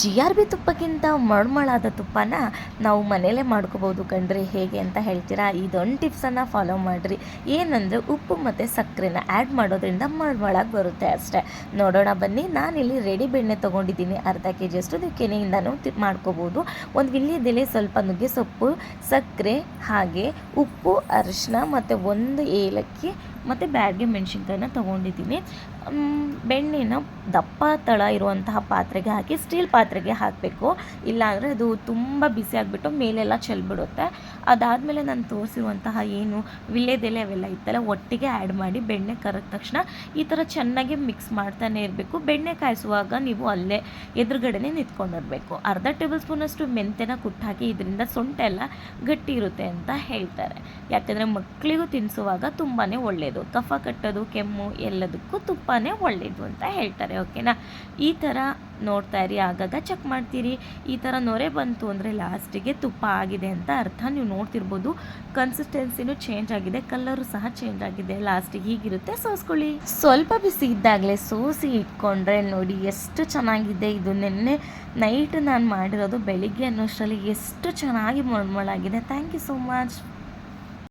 G R B ತುಪ್ಪಕ್ಕಿಂತ ಮಳ್ಮಳಾದ ತುಪ್ಪನ ನಾವು ಮನೇಲೇ ಮಾಡ್ಕೋಬೋದು ಕಣ್ರಿ. ಹೇಗೆ ಅಂತ ಹೇಳ್ತೀರಾ? ಇದೊಂದು ಟಿಪ್ಸನ್ನು ಫಾಲೋ ಮಾಡಿರಿ. ಏನಂದರೆ ಉಪ್ಪು ಮತ್ತು ಸಕ್ಕರೆನ ಆ್ಯಡ್ ಮಾಡೋದ್ರಿಂದ ಮಳ್ಮಳಾಗಿ ಬರುತ್ತೆ ಅಷ್ಟೇ. ನೋಡೋಣ ಬನ್ನಿ. ನಾನಿಲ್ಲಿ ರೆಡಿ ಬೆಣ್ಣೆ ತೊಗೊಂಡಿದ್ದೀನಿ. ಅರ್ಧ ಕೆ ಜಿಯಷ್ಟು ನೀವು ಕೆನೆಯಿಂದನೂ ಮಾಡ್ಕೋಬೋದು. ಒಂದು ವಿಲ್ಯದೆಲೆ ಸ್ವಲ್ಪ ನುಗ್ಗೆ ಸೊಪ್ಪು, ಸಕ್ಕರೆ, ಹಾಗೆ ಉಪ್ಪು ಅರಿಶಿನ ಮತ್ತು ಒಂದು ಏಲಕ್ಕಿ ಮತ್ತು ಬ್ಯಾಡ್ಗೆ ಮೆಣಸಿನ್ಕಾಯನ್ನ ತೊಗೊಂಡಿದ್ದೀನಿ. ಬೆಣ್ಣೆನ ದಪ್ಪ ತಳ ಇರುವಂತಹ ಪಾತ್ರೆಗೆ ಹಾಕಿ, ಸ್ಟೀಲ್ ಪಾತ್ರೆಗೆ ಹಾಕಬೇಕು. ಇಲ್ಲಾಂದರೆ ಅದು ತುಂಬ ಬಿಸಿ ಆಗಿಬಿಟ್ಟು ಮೇಲೆಲ್ಲ ಚೆಲ್ಬಿಡುತ್ತೆ. ಅದಾದಮೇಲೆ ನಾನು ತೋರಿಸಿರುವಂತಹ ಏನು ವಿಲೇದೆಲೆ ಅವೆಲ್ಲ ಇತ್ತಲ್ಲ, ಒಟ್ಟಿಗೆ ಆ್ಯಡ್ ಮಾಡಿ ಬೆಣ್ಣೆ ಕರೆದ ತಕ್ಷಣ ಈ ಥರ ಚೆನ್ನಾಗಿ ಮಿಕ್ಸ್ ಮಾಡ್ತಾನೆ ಇರಬೇಕು. ಬೆಣ್ಣೆ ಕಾಯಿಸುವಾಗ ನೀವು ಅಲ್ಲೇ ಎದುರುಗಡೆನೆ ನಿಂತ್ಕೊಂಡಿರಬೇಕು. ಅರ್ಧ ಟೇಬಲ್ ಸ್ಪೂನಷ್ಟು ಮೆಂತೆನ ಕುಟ್ಟಾಕಿ ಇದರಿಂದ ಸೊಂಟೆ ಎಲ್ಲ ಗಟ್ಟಿ ಇರುತ್ತೆ ಅಂತ ಹೇಳ್ತಾರೆ. ಯಾಕಂದರೆ ಮಕ್ಕಳಿಗೂ ತಿನ್ನಿಸುವಾಗ ತುಂಬಾ ಒಳ್ಳೆಯದು ಕಫ ಕಟ್ಟೋದು, ಕೆಮ್ಮು ಎಲ್ಲದಕ್ಕೂ ತುಪ್ಪನೇ ಒಳ್ಳೆಯದು ಅಂತ ಹೇಳ್ತಾರೆ ಓಕೆನಾ ಈ ಥರ ನೋಡ್ತಾ ಇರಿ, ಆಗಾಗ ಚೆಕ್ ಮಾಡ್ತೀರಿ. ಈ ಥರ ನೊರೆ ಬಂತು ಅಂದರೆ ಲಾಸ್ಟಿಗೆ ತುಪ್ಪ ಆಗಿದೆ ಅಂತ ಅರ್ಥ. ನೀವು ನೋಡ್ತಿರ್ಬೋದು ಕನ್ಸಿಸ್ಟೆನ್ಸಿನೂ ಚೇಂಜ್ ಆಗಿದೆ ಕಲರು ಸಹ ಚೇಂಜ್ ಆಗಿದೆ. ಲಾಸ್ಟಿಗೆ ಹೀಗಿರುತ್ತೆ, ಸೋಸ್ಕೊಳ್ಳಿ. ಸ್ವಲ್ಪ ಬಿಸಿ ಇದ್ದಾಗಲೇ ಸೋಸಿ ಇಟ್ಕೊಂಡ್ರೆ ನೋಡಿ ಎಷ್ಟು ಚೆನ್ನಾಗಿದೆ. ಇದು ನಿನ್ನೆ ನೈಟ್ ನಾನು ಮಾಡಿರೋದು ಬೆಳಿಗ್ಗೆ ಅನ್ನೋಷ್ಟರಲ್ಲಿ ಎಷ್ಟು ಚೆನ್ನಾಗಿ ಮೊಳಮೊಳಾಗಿದೆ. Thank you so much